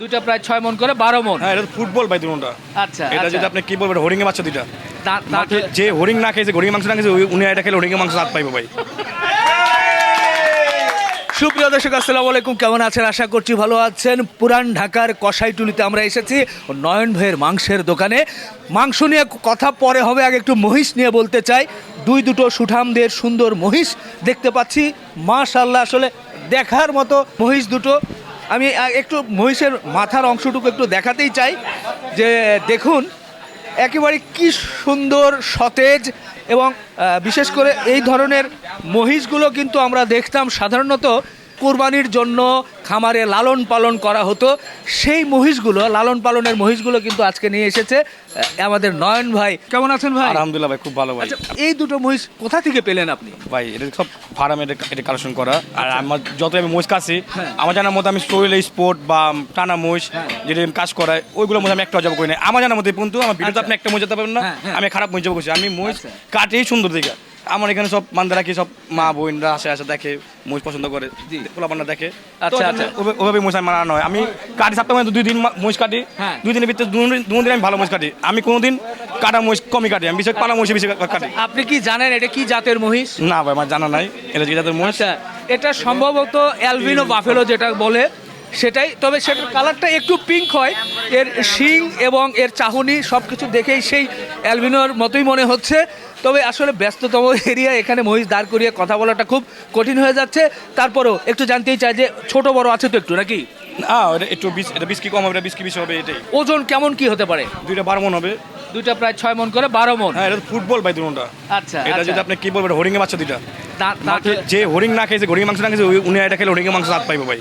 দুইটা প্রায় ছয় মন করে বারো মন। হ্যাঁ এটা তো ফুটবল ভাই দুটা আচ্ছা এটা আচ্ছা। যদি আপনি কি বলবেন হরিং মাছ দুইটা। যে হরিং না খেয়েছে হরিং মাংস না খেয়েছে উনি এটা খেলে হরিং মাংস স্বাদ পাইবো ভাই। সুপ্রিয় দর্শক আসসালামু আলাইকুম। কেমন আছেন? আশা করছি ভালো আছেন। পুরান ঢাকার কষাইটুলিতে আমরা এসেছি নয়ন ভাইয়ের মাংসের দোকানে। মাংস নিয়ে কথা পরে হবে আগে একটু মহিষ নিয়ে বলতে চাই। দুই দুটো সুঠামদের সুন্দর মহিষ দেখতে পাচ্ছি। মাশাল্লাহ আসলে দেখার মতো মহিষ দুটো। আমি একটু মহিষের মাথার অংশটুকু একটু দেখাতেই চাই যে, দেখুন, একেবারে কি সুন্দর সতেজ এবং বিশেষ করে এই ধরনের মহিষগুলো কিন্তু আমরা দেখতাম সাধারণত কোরবানির জন্য খামারে লালন পালন করা হতো। সেই মহিষগুলো লালন পালনের মহিষগুলো কিন্তু আজকে নিয়ে এসেছে আমাদের নয়ন ভাই। কেমন আছেন ভাই? আলহামদুলিল্লাহ ভাই খুব ভালো ভাই। আচ্ছা এই দুটো মহিষ কোথা থেকে পেলেন আপনি? ভাই এটা সব ফার্মে এটা কালেকশন করা। আর আমার যত আমি মহিষ কাছি হ্যাঁ। আমার জানার মতো আমি স্টোরিল স্পোর্ট বা টানা মহিষ যেটা আমি কাজ করাই ওইগুলোর মধ্যে আমি একটা অজাব করি না আমার জানার মধ্যে কিন্তু আমার ভিডিওতে আচ্ছা। আপনি একটা মোষ যেতে পারবেন না? হ্যাঁ, হ্যাঁ। আমি খারাপ জব করছি আমি মহিষ আচ্ছা। কাটেই সুন্দর দিকে আমার এখানে সব মানদারা কি সব মা বোনরা আসে আসে দেখে মোষ পছন্দ করে জি। পোলাপান্না দেখে। আচ্ছা, আচ্ছা। ওভাবে- আমি মানানো হয় আমি কাটি সপ্তাহে মধ্যে দুই দিন মা- মোষ কাটি। হ্যাঁ। দুই দিনের ভিতরে দু দিন- আমি ভালো মোষ কাটি। আমি কোনোদিন কাটা মোষ কমই কাটি। আমি বিশেষ পালা মোষে বেশি কাটি। আপনি কি জানেন এটা কি জাতের মহিষ? না ভাই আমার জানা নাই। এটা যে জাতের মোষ আচ্ছা এটা সম্ভবত অ্যালবিনো বাফেলো যেটা বলে সেটাই। তবে সেটার কালারটা একটু পিঙ্ক হয়। এর শিং এবং এর চাহনি সব কিছু দেখেই সেই অ্যালবিনোর মতোই মনে হচ্ছে। তবে আসলে ব্যস্ততম এরিয়া এখানে মহিষ দাঁড় করিয়ে কথা বলাটা খুব কঠিন হয়ে যাচ্ছে। তারপরও একটু জানতেই চাই যে ছোট বড় আছে তো একটু নাকি? না এটা একটু বিশ এটা বিশ কি কম হবে এটা বিশ কি বেশি হবে এটাই। ওজন কেমন কি হতে পারে? দুইটা বারো মন হবে। দুইটা প্রায় ছয় মন করে বারো মন। হ্যাঁ এটা তো ফুটবল ভাই দুটা আচ্ছা এটা আচ্ছা। যদি আপনি কি বলবেন হরিং এর বাচ্চা দুইটা। যে হরিং না খেয়েছে হরিং মাংস না খেয়েছে উনি এটা খেলে হরিং মাংস স্বাদ পাইবো ভাই।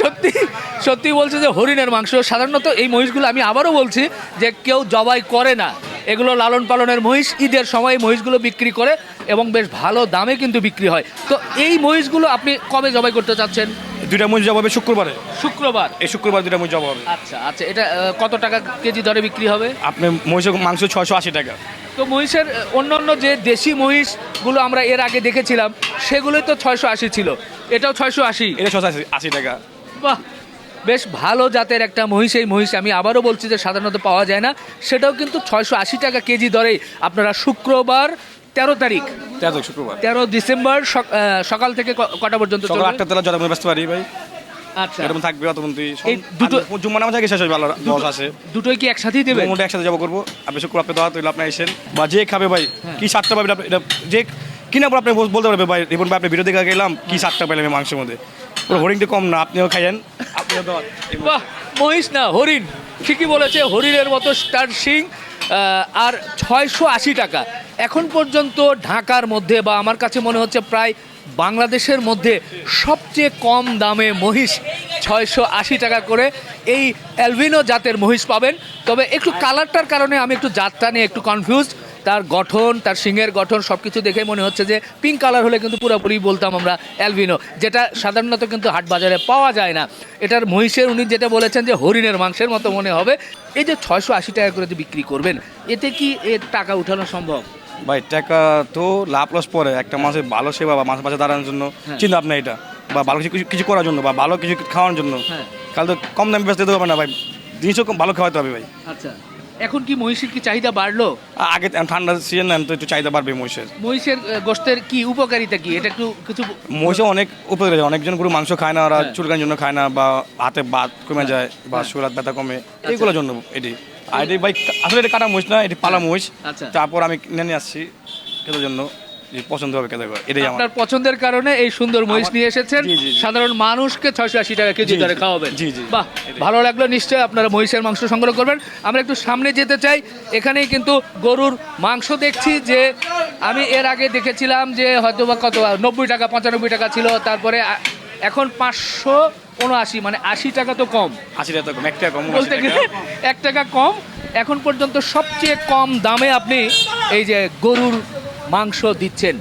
সত্যি সত্যি বলছে যে হরিণের মাংস। সাধারণত এই মহিষগুলো আমি আবারও বলছি যে কেউ জবাই করে না। এগুলো লালন পালনের মহিষ ঈদের সময় মহিষগুলো বিক্রি করে এবং বেশ ভালো দামে কিন্তু বিক্রি হয়। তো এই মহিষগুলো আপনি কবে জবাই করতে চাচ্ছেন? দুইটা মহিষ জব হবে শুক্রবারে। শুক্রবার? এই শুক্রবার দুইটা মহিষ জব হবে। আচ্ছা আচ্ছা এটা কত টাকা কেজি দরে বিক্রি হবে? আপনি মহিষের মাংস ছয়শো আশি টাকা। তো মহিষের আহ, অন্যান্য যে দেশি মহিষগুলো আমরা এর আগে দেখেছিলাম সেগুলোই তো ছয়শো আশি ছিল। এটাও ছয়শো আশি। এটা ছশো আশি আশি টাকা। বাহ! বেশ ভালো জাতের একটা মহিষ এই মহিষ আমি আবারও বলছি যে সাধারণত পাওয়া যায় না। সেটাও কিন্তু ছয়শো আশি টাকা কেজি দরেই। আপনারা শুক্রবার তেরো তারিখ তেরো শুক্রবার। তেরো ডিসেম্বর সকাল থেকে ক- কটা পর্যন্ত আটটা তেলা যত ব্যস্ত পারি ভাই। আচ্ছা। এরকম থাকবে এই দুটো- জুম্মা নামাজ আগে শেষ হবে ভালো দশ আসে দুটোই কি একসাথেই দেবে মোটামুটি একসাথে যাব করব। আপনি শুক্র আপনি দেওয়া তৈরি আপনি এসেন বা যে খাবে ভাই হ্যাঁ। কি সাতটা পাবে এটা যে কিনা পর আপনি বলতে পারবে ভাই। রিপন ভাই আপনি ভিডিও দেখে গেলাম কি সাতটা এই মাংসের মধ্যে। হরিংটা কম না, আপনিও খাইয়েন বাহ, মহিষ না, হরিণ। ঠিকই বলেছে, হরিণের মতো স্টার সিং আর ছয়শো আশি টাকা। এখন পর্যন্ত ঢাকার মধ্যে বা আমার কাছে মনে হচ্ছে প্রায় বাংলাদেশের মধ্যে সবচেয়ে কম দামে মহিষ ছয়শো আশি টাকা করে এই অ্যালভিনো জাতের মহিষ পাবেন। তবে একটু কালারটার কারণে আমি একটু জাতটা নিয়ে একটু কনফিউজ তার গঠন তার শিংয়ের গঠন সব কিছু দেখে মনে হচ্ছে যে পিঙ্ক কালার হলে কিন্তু পুরোপুরি বলতাম আমরা অ্যালবিনো যেটা সাধারণত কিন্তু হাট বাজারে পাওয়া যায় না। এটার মহিষের উনি যেটা বলেছেন যে হরিণের মাংসের মতো মনে হবে। এই যে ছয়শো আশি টাকা করে যে বিক্রি করবেন এতে কি এর টাকা উঠানো সম্ভব? ভাই টাকা তো লাভ লস পরে। একটা মাসে ভালো সেবা বা মাছ মাসে দাঁড়ানোর জন্য হ্যাঁ। চিন্তা ভাবনা এটা বা ভালো কিছু কিছু করার জন্য বা ভালো কিছু খাওয়ার জন্য। হ্যাঁ। কাল তো কম দামে বেচতে হবে না ভাই। জিনিসও কম ভালো খাওয়াতে হবে ভাই। আচ্ছা। এখন কি মহিষের কি চাহিদা বাড়লো? আগে ঠান্ডা সিজন তো একটু চাহিদা বাড়বে মহিষের। মহিষের গোষ্ঠের কি উপকারিতা কি? এটা একটু কিছু মহিষে অনেক উপকারী অনেকজন গরু মাংস খায় না ওরা হ্যাঁ। চুলকানোর জন্য খায় না বা হাতে বাত কমে যায় বা সুরাত ব্যথা কমে এইগুলোর জন্য এটি। আর এটি বাইক আসলে এটা কাটা মহিষ না এটি পালা মহিষ। আচ্ছা। তারপর আমি নিয়ে আসছি এটার জন্য। পছন্দ হবে কেটে এটাই আমার। আপনার পছন্দের কারণে এই সুন্দর মহিষ নিয়ে এসেছেন। জি, জি, জি। সাধারণ মানুষকে ছয়শো আশি টাকা কেজি জি, দরে জি। খাওয়াবেন। জি, জি। বাহ ভালো লাগল নিশ্চয়ই আপনারা মহিষের মাংস সংগ্রহ করবেন। আমরা একটু সামনে যেতে চাই। এখানেই কিন্তু গরুর মাংস দেখছি যে আমি এর আগে দেখেছিলাম যে হয়তো বা কত নব্বই টাকা পঁচানব্বই টাকা ছিল তারপরে আ- এখন পাঁচশো উনআশি মানে আশি টাকা তো কম। আশি টাকা কম এক টাকা কম বলতে গেলে এক টাকা কম। এখন পর্যন্ত সবচেয়ে কম দামে আপনি এই যে গরুর মাংস দিচ্ছেন।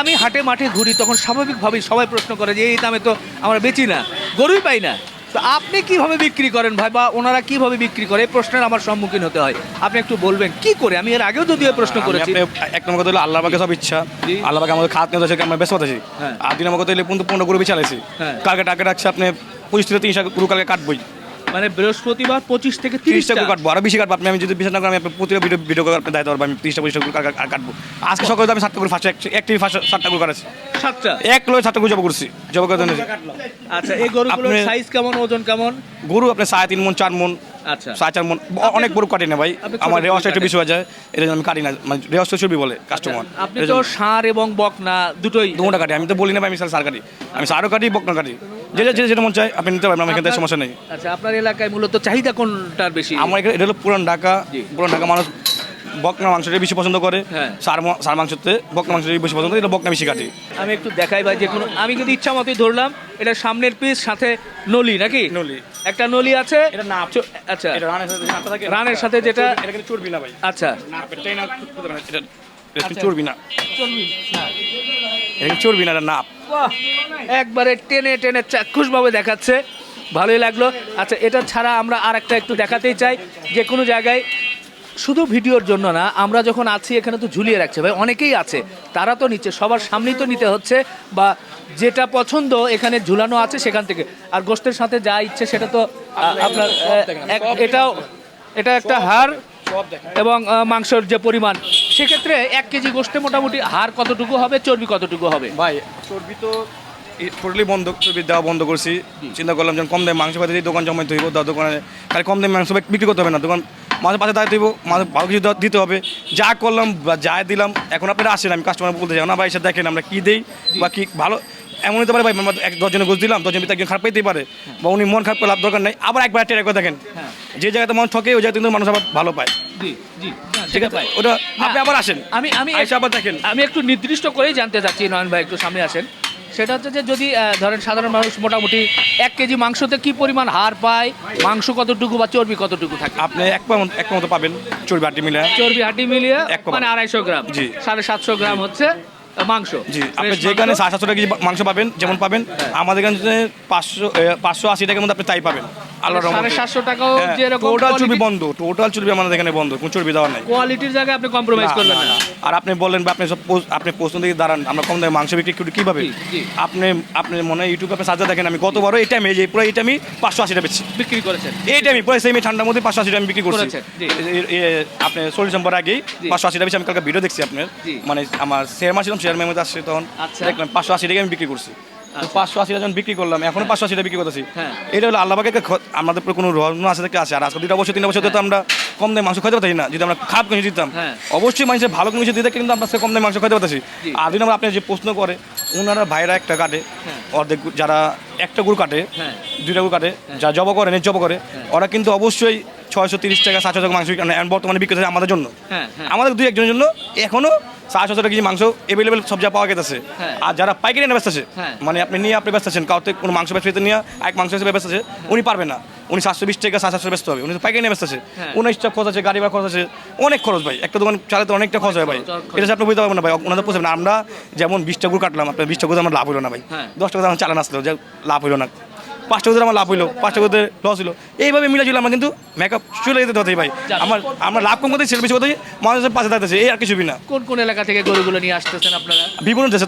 আমি হাটে মাঠে ঘুরি তখন স্বাভাবিকভাবেই সবাই প্রশ্ন করে যে এই দামে তো আমরা বেচি না গরুই পাই না। তো আপনি কীভাবে বিক্রি করেন ভাই বা ওনারা কীভাবে বিক্রি করে? এই প্রশ্নের আমার সম্মুখীন হতে হয়। আপনি একটু বলবেন কি করে? আমি এর আগেও যদিও প্রশ্ন করেছি। এক নম্বর কথা হলো আল্লাহ পাকে সব ইচ্ছা। আল্লাহ পাকে আমাদের খাত নিয়ে আমরা ব্যস্ত আছি। হ্যাঁ। আর দুই নম্বর কথা হলে পর্যন্ত পনেরো গরু বিচালাইছি হ্যাঁ। কালকে টাকা রাখছে আপনি পঁচিশ থেকে তিরিশটা গরু কালকে কাটবই। মানে বৃহস্পতিবার পঁচিশ থেকে তিরিশটা। কাটবো আরও বেশি কাটবো। আপনি আমি যদি বিশ্বাস না করেন আমি আপনার প্রতিটা ভিডিও ভিডিও করে আপনি দায়িত্ব পারব আমি তিরিশটা পঁচিশটা কাল- কাটবো। আজকে সকালে তো আমি সাতটা করে ফার্স্ট একটি ফার্স্ট সাতটা করে কাটাচ্ছি সাতটা? এক কিলো সাতটা করে জব করছি জব করে আচ্ছা এই গরুগুলোর সাইজ কেমন ওজন কেমন? গরু আপনি সাড়ে তিন মন চার মন সাড়ে চার মন অনেক বড় কাটি না ভাই আমার রেওয়াজটা একটু বেশি হয়ে যায়। এটা আমি কাটি না মানে রেওয়াজটা ছবি বলে কাস্টমার আপনি তো সার এবং বকনা দুটোই। দুটো কাটি। আমি তো বলি না ভাই আমি সার কাটি। আমি সারও কাটি বকনা কাটি। যে যে যেটা মন চাই আপনি নিতে পারবেন আমার এখান সমস্যা নেই। আচ্ছা আপনার এলাকায় মূলত চাহিদা কোনটার বেশি? আমার এখানে এটা হলো পুরান ঢাকা। পুরান ঢাকা মানুষ বকনা মাংসটাই বেশি পছন্দ করে হ্যাঁ। সার মাংসতে বকনা মাংসটাই বেশি পছন্দ করে, এটা বকনা বেশি কাটি। আমি একটু দেখাই ভাই যে কোনো আমি কিন্তু ইচ্ছা মতোই ধরলাম এটা সামনের পিস সাথে নলি নাকি? নলি। একটা নলি আছে। এটা নাপ। চ- আচ্ছা। এটা রানের সাথে যে নাপটা থাকে, রানের সাথে যেটা- এটা কিন্তু চর্বি না ভাই। আচ্ছা। নাপ, এটাই না, এটা- এটা আচ্ছা। চর্বি না। এটা কিন্তু চর্বি না এটা নাপ। বাহ, একবারে টেনে টেনে চাক্ষুষ ভাবে দেখাচ্ছে। ভালোই লাগল। আচ্ছা এটা ছাড়া আমরা আর একটা একটু দেখাতেই চাই। যে কোনো জায়গায় শুধু ভিডিওর জন্য না আমরা যখন আছি এখানে তো ঝুলিয়ে রাখছে ভাই অনেকেই আছে। তারা তো নিচ্ছে সবার সামনেই তো নিতে হচ্ছে বা যেটা পছন্দ এখানে ঝুলানো আছে সেখান থেকে। আর গোষ্ঠের সাথে যা ইচ্ছে সেটা তো আপনার এটাও এটা একটা দেখেন। এবং মাংসের যে পরিমাণ। সেক্ষেত্রে এক কেজি গোষ্ঠে মোটামুটি হাড় কতটুকু হবে চর্বি কতটুকু হবে? ভাই চর্বি তো টোটালি বন্ধ চর্বি দেওয়া বন্ধ করছি। চিন্তা করলাম যখন কম দামে মাংস দিই দোকান জমাইতে হইব তার দোকানে খালি কম দামে মাংস বিক্রি করতে হবে না। দোকান মাঝে পাশে দাঁড়িয়ে দিব মাঝে ভালো কিছু দিতে হবে। যা করলাম বা যা দিলাম এখন আপনারা আসেন আমি কাস্টমার বলতে যাই না ভাই এসে দেখেন আমরা কী দিই বা কী ভালো এমন হতে পারে ভাই আমরা এক দশজনে গোছ দিলাম দশজন ভিতরে একজন খারাপ পাইতেই পারে বা উনি মন খারাপ করে লাভ দরকার নেই আবার একবার টেরে করে দেখেন হ্যাঁ। যে জায়গাতে মন ঠকে ওই জায়গাতে কিন্তু মানুষ আবার ভালো পায়। ঠিক আছে? ওটা আপনি আবার আসেন আমি আমি আবার দেখেন। আমি একটু নির্দিষ্ট করেই জানতে চাচ্ছি নয়ন ভাই একটু সামনে আসেন। সেটা হচ্ছে যে যদি ধরেন সাধারণ মানুষ মোটামুটি এক কেজি মাংসতে কি পরিমাণ হার পায় মাংস কতটুকু বা চর্বি কতটুকু থাকে? আপনি এক পাউন্ড এক মতো পাবেন চর্বি হাড্ডি মিলে চর্বি হাঁটি মিলিয়ে এক মানে আড়াইশো গ্রাম জি। সাড়ে সাতশো গ্রাম হচ্ছে মাংস। জি আপনি যেখানে সাড়ে সাতশো টাকা মাংস পাবেন যেমন পাবেন আমাদের এখানে পাঁচশো পাঁচশো আশি টাকার মধ্যে আপনি তাই পাবেন। আল্লাহ সাড়ে সাতশো টাকাও যেরকম টোটাল চর্বি বন্ধ টোটাল চর্বি আমাদের এখানে বন্ধ কোনো চর্বি দেওয়া নাই। কোয়ালিটির জায়গায় আপনি কম্প্রোমাইজ না, না, না। না। আর আপনি বললেন আপনি সব আপনি পোস্ট দিকে দাঁড়ান আমরা কম দামে মাংস বিক্রি করি কীভাবে? জি, জি। আপনি আপনি মনে হয় ইউটিউবে আপনি সাজা দেখেন আমি গতবারও এই টাইমে যে পুরো এই টাইমে পাঁচশো আশি টাকা বিক্রি করেছেন। এই টাইমে পুরো সেমি ঠান্ডার মধ্যে পাঁচশো আশি টাকা বিক্রি করছি। আপনি আগেই পাঁচশো আশি টাকা আমি কালকে ভিডিও দেখছি আপনার। মানে আমার শেয়ার মারছিলাম শেয়ার মেমোতে আসছে তখন। দেখলাম পাঁচশো আশি টাকা আমি বিক্রি করছি। পাঁচশো আশি যখন বিক্রি করলাম। এখনও পাঁচশো আশি টাকা বিক্রি করতেছি। হ্যাঁ। এটা হলো আল্লাহকে আমাদের কোনো রহম আছে থেকে আছে। আর আজকে দুটা বছর তিন বছর তো আমরা কম দামে মাংস খাইতে পারতাম না। যদি আমরা খারাপ কিছু দিতাম হ্যাঁ। অবশ্যই মানুষের ভালো কিছু দিতে কিন্তু আমরা সে কম দামে মাংস খাইতে পারতেছি। আর যদি আমরা আপনি যে প্রশ্ন করে ওনারা ভাইরা একটা কাটে হ্যাঁ। অর্ধেক যারা একটা গুড় কাটে হ্যাঁ। দুইটা গরু কাটে যা জব করে নেট জব করে ওরা কিন্তু অবশ্যই ছয়শো তিরিশ টাকা সাতশো টাকা মাংস করে। বর্তমানে বিক্রি হচ্ছে আমাদের জন্য হ্যাঁ, হ্যাঁ। আমাদের দুই একজনের জন্য এখনও সাতশো টাকা কেজি মাংস এভেলেবেল সব যা পাওয়া গেছে হ্যাঁ। আর যারা পাইকারি নিয়ে ব্যস্ত আছে। মানে আপনি নিয়ে আপনি ব্যস্ত আছেন কাউতে কোনো মাংস ব্যবসায়ীতে নিয়ে এক মাংস হিসেবে ব্যস্ত আছে উনি পারবে না উনি সাতশো বিশ টাকা সাত সাতশো ব্যস্ত হবে উনি পাইকারি নিয়ে ব্যস্ত আছে। উনিশ টাকা খরচ আছে গাড়ি ভাড়া খরচ আছে অনেক খরচ ভাই একটা দোকান চালাতে অনেকটা খরচ হয় ভাই এটা আপনি বুঝতে পারবেন না ভাই ওনাদের পোষাবে না আমরা যেমন বিশটা গুড় কাটলাম আপনার বিশটা গুড় আমার লাভ হলো না ভাই হ্যাঁ। দশ টাকা আমার চালান আসলো যে লাভ হলো না পাঁচটা গুড়ে আমার লাভ হইল পাঁচটা গুড়ে লস হলো এইভাবে মিলে ছিল আমরা কিন্তু মেকআপ চলে যেতে হতেই ভাই। আমার আমরা লাভ কম করতে সেল বেশি করতে মানুষের পাশে থাকতেছে এই আর কিছু না। কোন কোন এলাকা থেকে গরুগুলো নিয়ে আসতেছেন আপনারা? বিভিন্ন দেশে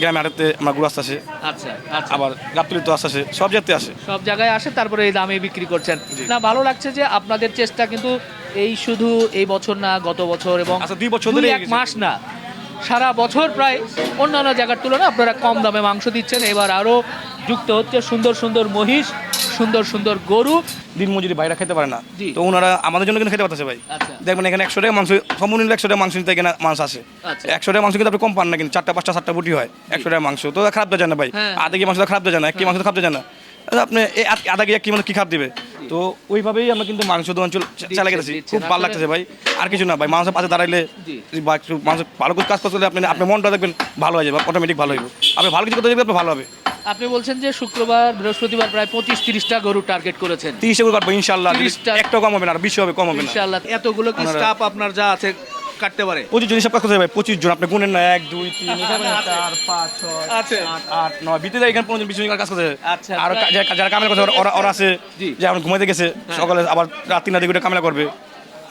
গ্রামে আড়তে আমার গুড় আসতে আসে আচ্ছা আচ্ছা। আবার গাবতলি তো আসতে আসে সব জায়গাতে আসে। সব জায়গায় আসে তারপরে এই দামে বিক্রি করছেন। না ভালো লাগছে যে আপনাদের চেষ্টা কিন্তু এই শুধু এই বছর না গত বছর এবং আচ্ছা, দুই বছর ধরে এক মাস না সারা বছর প্রায় অন্যান্য জায়গার তুলনায় আপনারা কম দামে মাংস দিচ্ছেন। এবার আরও যুক্ত হচ্ছে সুন্দর সুন্দর মহিষ সুন্দর সুন্দর গরু। দিন মজুরি বাইরে খেতে পারে না। তো ওনারা আমাদের জন্য কিন্তু খেতে পারতেছে ভাই। আচ্ছা। দেখবেন এখানে একশো টাকা মাংস সম্পূর্ণ একশো টাকা মাংস নিতে এখানে মাংস আসে। আচ্ছা। একশো টাকা মাংস কিন্তু আপনি কম পান না কিন্তু চারটা পাঁচটা সাতটা বুটি হয় একশো টাকা মাংস। তো খারাপ দেওয়া যায় না ভাই। হ্যাঁ। আধা কি মাংস তো খারাপ দেওয়া যায় না এক কি মাংস তো খারাপ দেওয়া যায় না আপনি আধা কেজি এক কি মানে কি খারাপ দিবে? তো ওইভাবেই আমরা কিন্তু মাংস দোকান চল চালা গেছি। খুব ভালো লাগতেছে ভাই। আর কিছু না ভাই মাংস পাশে দাঁড়াইলে বা একটু মাংস ভালো কাজ করতে হলে আপনি আপনার মনটা দেখবেন ভালো হয়ে যাবে অটোমেটিক ভালো হইব। আপনি ভালো কিছু করতে দেখবেন আপনার ভালো হবে। আপনি বলছেন যে শুক্রবার বৃহস্পতিবার প্রায় পঁচিশ তিরিশটা গরু টার্গেট করেছেন। তিরিশে করে কাটবো ইনশাল্লাহ 30 টা। একটা কম হবে না আর বেশি হবে কম হবে না। ইনশাআল্লাহ। এতগুলো কি স্টাফ আপনার যা আছে কাটতে পারে? পঁচিশ জন হিসাব কাজ করতে হবে। পঁচিশ জন আপনি গুনেন না এক দুই তিন এখানে চার পাঁচ ছয় আছে। আট আট নয় ভিতরে যায় এখানে পনেরো বিশ জন কাজ করতে হবে। আচ্ছা, আর যারা- যারা কামেলা করছে ওরা- ওরা আছে। জি। যে এখন ঘুমাইতে গেছে সকালে আবার রাত তিনটা দিকে কামেলা করবে।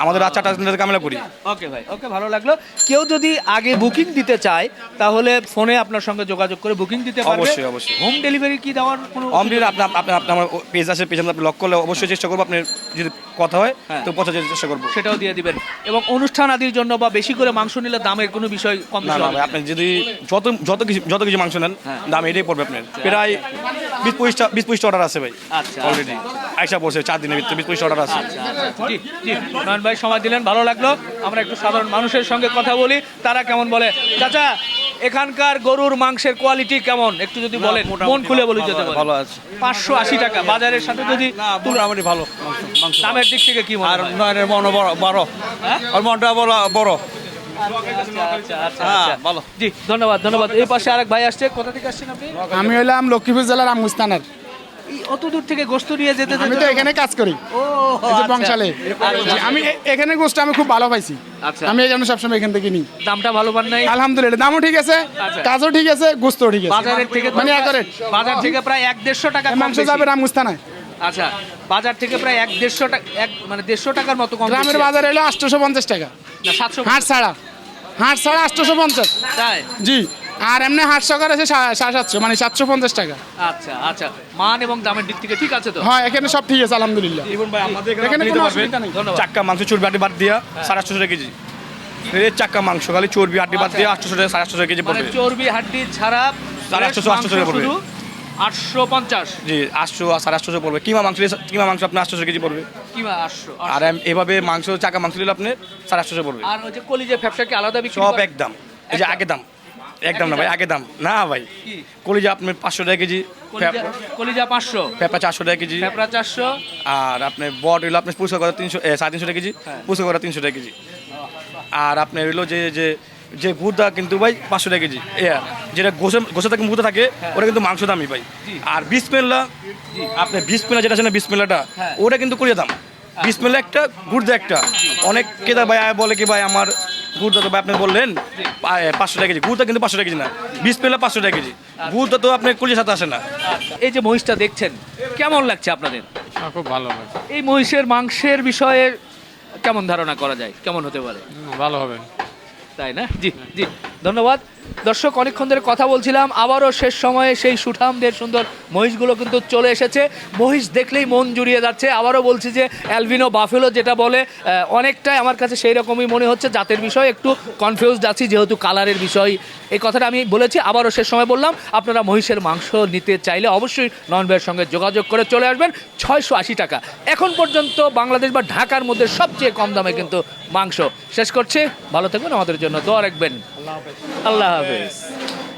আমাদের রাত চারটা কামেলা করি। ওকে ভাই ওকে ভালো লাগল। কেউ যদি আগে বুকিং দিতে চায় তাহলে ফোনে আপনার সঙ্গে যোগাযোগ করে বুকিং দিতে পারবে। অবশ্যই, অবশ্যই। হোম ডেলিভারি কি দেওয়ার কোনো অমরির আপনার আপনার আপনার আমার পেজ আছে পেজ আপনি লক করলে অবশ্যই চেষ্টা করব আপনি যদি কথা হয় হ্যাঁ। তো পৌঁছাতে চেষ্টা করব। সেটাও দিয়ে দিবেন। এবং অনুষ্ঠান আদির জন্য বা বেশি করে মাংস নিলে দামের কোনো বিষয় কম না আপনি যদি যত যত কিছু যত কিছু মাংস নেন হ্যাঁ। দাম এটাই পড়বে আপনার। প্রায় বিশ পঁচিশটা বিশ পঁচিশটা অর্ডার আছে ভাই। আচ্ছা, অলরেডি আইসা পড়ছে চার দিনের ভিতরে বিশ পঁচিশটা অর্ডার আছে। জি জি। নয়ন ভাই সময় দিলেন ভালো লাগল। আমরা একটু সাধারণ মানুষের সঙ্গে কথা বলি। তারা কেমন বলে? চাচা এখানকার গরুর মাংসের কোয়ালিটি কেমন? একটু যদি বলেন। মন খুলে বলি যেতে পারেন ভালো আছে। পাঁচশো আশি টাকা। বাজারের সাথে যদি মোটামুটি ভালো। দামের দিক থেকে কি মনে আর? নয়নের মন বড় বড়। হ্যাঁ? আর মনটা বড় বড়। আচ্ছা, আচ্ছা, আচ্ছা, হ্যাঁ, আচ্ছা। ভালো। জি ধন্যবাদ ধন্যবাদ এই পাশে আরেক ভাই আসছে কোথা থেকে আসছেন আপনি আমি হইলাম লক্ষ্মীপুর জেলার আমগুস্তানের এই অত দূর থেকে গোস্ত নিয়ে যেতে আমি তো এখানে কাজ করি আচ্ছা। বংশালে আমি এখানে গোষ্ঠ আমি খুব ভালো পাইছি আচ্ছা। আমি এই জন্য সবসময় এখান থেকে নিই দামটা ভালো পান নাই আলহামদুলিল্লাহ দামও ঠিক আছে আচ্ছা। কাজও ঠিক আছে গোস্তও ঠিক আছে বাজারের থেকে মানে একরে বাজার থেকে প্রায় এক দেড়শো টাকা মাংস। যাবে রামগুস্তানায় আচ্ছা বাজার থেকে প্রায় এক দেড়শো টাকা এক মানে দেড়শো টাকার মতো কম গ্রামের। বাজারে এলো আটশোশো পঞ্চাশ টাকা না সাতশো হাট ছাড়া হাট ছাড়া আটশোশো পঞ্চাশ। তাই? জি। আর এমনি হাট সকার আছে সাড়ে সাতশো মানে সাতশো পঞ্চাশ টাকা। আচ্ছা আচ্ছা। মান এবং দামের দিক থেকে ঠিক আছে তো? হ্যাঁ এখানে সব ঠিক আছে আলহামদুলিল্লাহ। ইবন ভাই আমাদের এখানে এখানে কোনো অসুবিধা নেই। ধন্যবাদ। চাক্কা মাংস চর্বি আটি বাদ দিয়া সাড়ে আটশো টাকা কেজি। এর চাক্কা মাংস খালি চর্বি আটি বাদ দিয়ে আটশো টাকা সাড়ে আটশো টাকা কেজি মানে পড়বে। চর্বি হাড্ডি ছাড়া সাড়ে আটশো, আটশো টাকা পড়বে। আটশো পঞ্চাশ। জি আটশো আর সাড়ে আটশো পড়বে। কিমা মাংস কিমা মাংস আপনার কেজি পড়বে? আটশো আর এভাবে মাংস চাকা মাংস নিলে আপনি সাড়ে আটশো টাকা পড়বে। আর ওই যে কলিজে ফ্যাপসা কি আলাদা বিক্রি সব একদম। এই যে আগে দাম। একদম না ভাই আগে দাম। না ভাই? কলিজা আপনার পাঁচশো টাকা কেজি কলিজা পাঁচশো। পেঁপা চারশো টাকা কেজি। চারশো। আর আপনার বট হইল আপনার করা তিনশো সাড়ে তিনশো টাকা কেজি হ্যাঁ। করা তিনশো টাকা কেজি। আর আপনার হইল যে যে যে গুড়দা কিন্তু ভাই পাঁচশো টাকা কেজি। এ, যেটা গোসে গোসে থাকে মুখে থাকে ওটা কিন্তু মাংস দামি ভাই। আর বিশ মেলা আপনার বিশ মেলা যেটা আছে না বিশ মেলাটা হ্যাঁ। ওটা কিন্তু করিয়ে দাম। বিশ মেলা একটা গুড়দা একটা। অনেক কেদা ভাই আয় বলে কি ভাই আমার গুড়দা তো ভাই আপনি বললেন পাঁচশো টাকা কেজি। গুড়দা কিন্তু পাঁচশো টাকা কেজি না। বিশ মেলা পাঁচশো টাকা কেজি। গুড়দা তো আপনার কলিজার সাথে আসে না। এই যে মহিষটা দেখছেন কেমন লাগছে আপনাদের? খুব ভালো লাগছে। এই মহিষের মাংসের বিষয়ে কেমন ধারণা করা যায়? কেমন হতে পারে? ভালো হবে। তাই না? জি জি। ধন্যবাদ। দর্শক অনেকক্ষণ ধরে কথা বলছিলাম আবারও শেষ সময়ে সেই সুঠামদের সুন্দর মহিষগুলো কিন্তু চলে এসেছে। মহিষ দেখলেই মন জুড়িয়ে যাচ্ছে। আবারও বলছি যে অ্যালভিনো বাফেলো যেটা বলে অনেকটাই আমার কাছে সেই রকমই মনে হচ্ছে। জাতের বিষয়ে একটু কনফিউজড আছি যেহেতু কালারের বিষয়। এই কথাটা আমি বলেছি আবারও শেষ সময় বললাম আপনারা মহিষের মাংস নিতে চাইলে অবশ্যই নন ভাইয়ের সঙ্গে যোগাযোগ করে চলে আসবেন। ছয়শো আশি টাকা। এখন পর্যন্ত বাংলাদেশ বা ঢাকার মধ্যে সবচেয়ে কম দামে কিন্তু মাংস। শেষ করছে। ভালো থাকবেন আমাদের জন্য দোয়া রাখবেন। আল্লাহ saudáveis.